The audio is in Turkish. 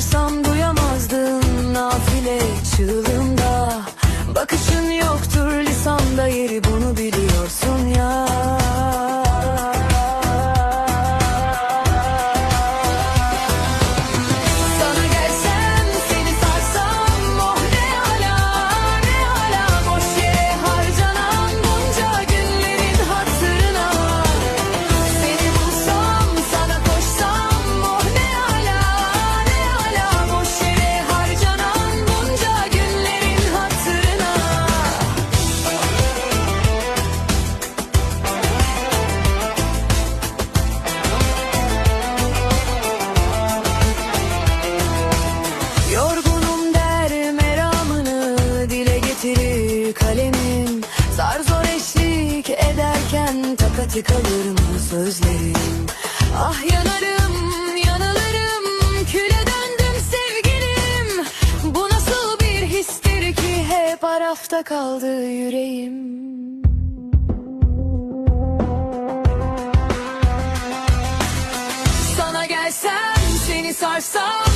sandım Artık alır mı sözlerim. Ah yanarım yanılırım Küle döndüm sevgilim. Bu nasıl bir histir ki Hep arafta kaldı yüreğim? Sana gelsem seni sarsam